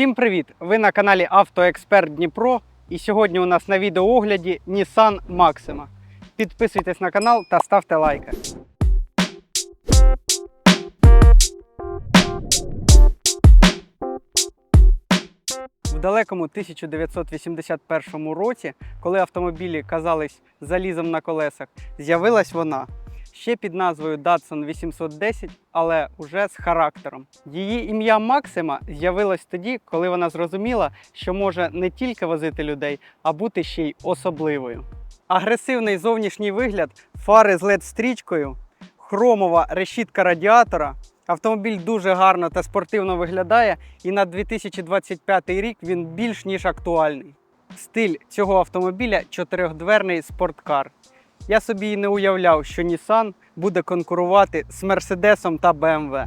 Всім привіт! Ви на каналі Автоексперт Дніпро. І сьогодні у нас на відеоогляді Nissan Maxima. Підписуйтесь на канал та ставте лайки. В далекому 1981 році, коли автомобілі казались залізом на колесах, з'явилась вона ще під назвою Datsun 810, але уже з характером. Її ім'я Максима з'явилось тоді, коли вона зрозуміла, що може не тільки возити людей, а бути ще й особливою. Агресивний зовнішній вигляд, фари з LED-стрічкою, хромова решітка радіатора. Автомобіль дуже гарно та спортивно виглядає, і на 2025 рік він більш ніж актуальний. Стиль цього автомобіля чотирьохдверний спорткар. Я собі і не уявляв, що Nissan буде конкурувати з Мерседесом та BMW.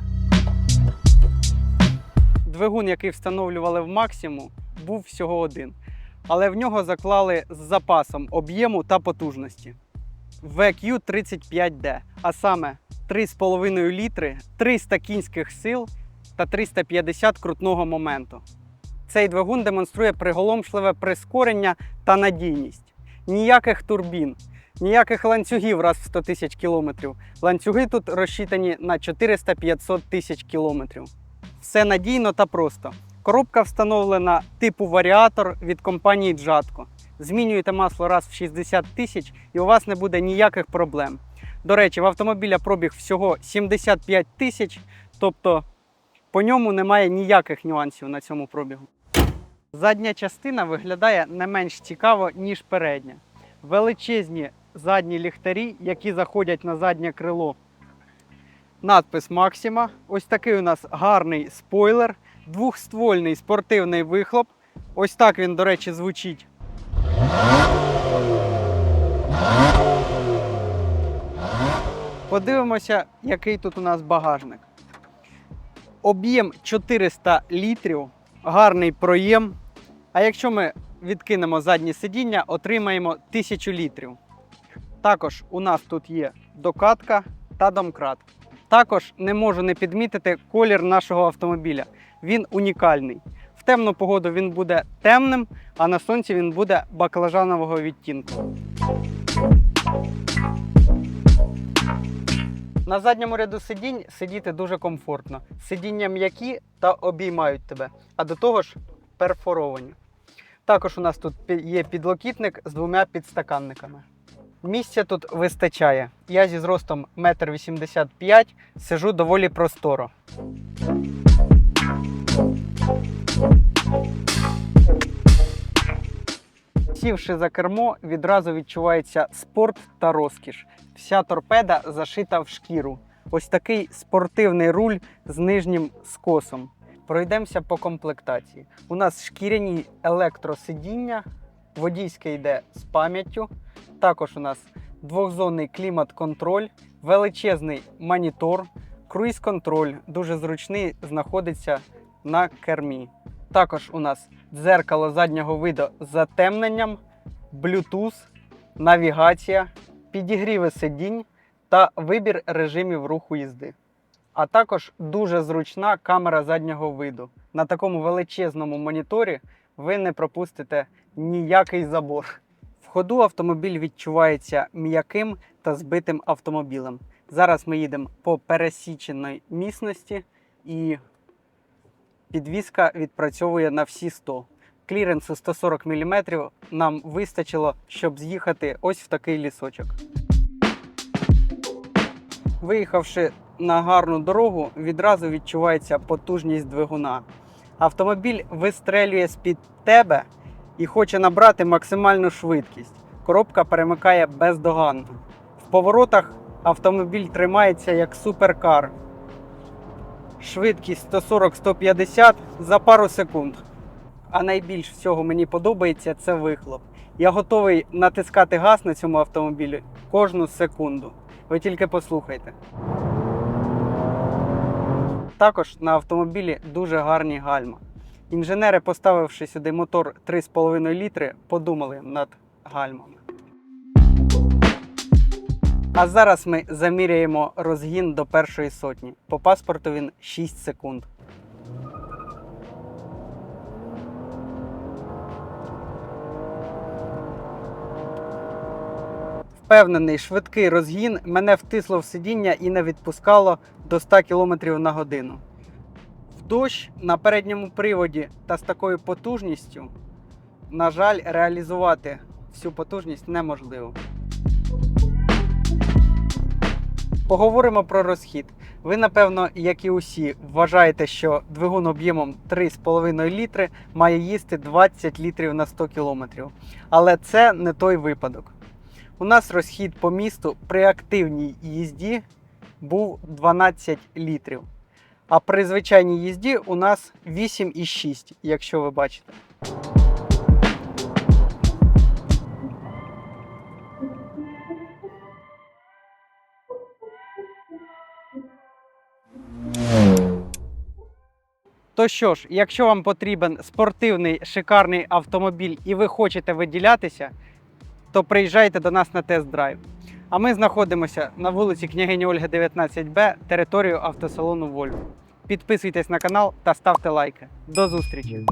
Двигун, який встановлювали в максимум, був всього один, але в нього заклали з запасом об'єму та потужності. VQ 35D, а саме 3,5 літри, 300 кінських сил та 350 крутного моменту. Цей двигун демонструє приголомшливе прискорення та надійність. Ніяких турбін, ніяких ланцюгів раз в 100 тисяч кілометрів. Ланцюги тут розчитані на 400-500 тисяч кілометрів. Все надійно та просто. Коробка встановлена типу варіатор від компанії Jatco. Змінюєте масло раз в 60 тисяч і у вас не буде ніяких проблем. До речі, в автомобіля пробіг всього 75 тисяч, тобто по ньому немає ніяких нюансів на цьому пробігу. Задня частина виглядає не менш цікаво, ніж передня. Величезні задні ліхтарі, які заходять на заднє крило. Надпис Максима. Ось такий у нас гарний спойлер, двохствольний спортивний вихлоп. Ось так він, до речі, звучить. Подивимося, який тут у нас багажник. Об'єм 400 літрів, гарний проєм. А якщо ми відкинемо заднє сидіння, отримаємо 1000 літрів. Також у нас тут є докатка та домкрат. Також не можу не підмітити колір нашого автомобіля. Він унікальний. В темну погоду він буде темним, а на сонці він буде баклажанового відтінку. На задньому ряду сидінь сидіти дуже комфортно. Сидіння м'які та обіймають тебе, а до того ж перфоровані. Також у нас тут є підлокітник з двома підстаканниками. Місця тут вистачає. Я зі зростом 1,85 м сижу доволі просторо. Сівши за кермо, відразу відчувається спорт та розкіш. Вся торпеда зашита в шкіру. Ось такий спортивний руль з нижнім скосом. Пройдемося по комплектації. У нас шкіряні електросидіння, водійське йде з пам'яттю. Також у нас двохзонний клімат-контроль, величезний монітор, круїз-контроль, дуже зручний, знаходиться на кермі. Також у нас дзеркало заднього виду з затемненням, Bluetooth, навігація, підігріви сидінь та вибір режимів руху їзди. А також дуже зручна камера заднього виду. На такому величезному моніторі ви не пропустите ніякий забор. Ходу автомобіль відчувається м'яким та збитим автомобілем. Зараз ми їдемо по пересіченій місності і підвізка відпрацьовує на всі 100. Кліренсу 140 мм нам вистачило, щоб з'їхати ось в такий лісочок. Виїхавши на гарну дорогу, відразу відчувається потужність двигуна. Автомобіль вистрелює з-під тебе і хоче набрати максимальну швидкість. Коробка перемикає бездоганно. В поворотах автомобіль тримається як суперкар. Швидкість 140-150 за пару секунд. А найбільш всього мені подобається це вихлоп. Я готовий натискати газ на цьому автомобілі кожну секунду. Ви тільки послухайте. Також на автомобілі дуже гарні гальма. Інженери, поставивши сюди мотор 3,5 літри, подумали над гальмами. А зараз ми заміряємо розгін до першої сотні. По паспорту він 6 секунд. Впевнений, швидкий розгін мене втисло в сидіння і не відпускало до 100 км на годину. Дощ на передньому приводі та з такою потужністю, на жаль, реалізувати всю потужність неможливо. Поговоримо про розхід. Ви, напевно, як і усі, вважаєте, що двигун об'ємом 3,5 літри має їсти 20 літрів на 100 кілометрів. Але це не той випадок. У нас розхід по місту при активній їзді був 12 літрів. А при звичайній їзді у нас 8,6, якщо ви бачите. То що ж, якщо вам потрібен спортивний шикарний автомобіль і ви хочете виділятися, то приїжджайте до нас на тест-драйв. А ми знаходимося на вулиці княгині Ольги 19Б, територію автосалону Вольво. Підписуйтесь на канал та ставте лайки. До зустрічі!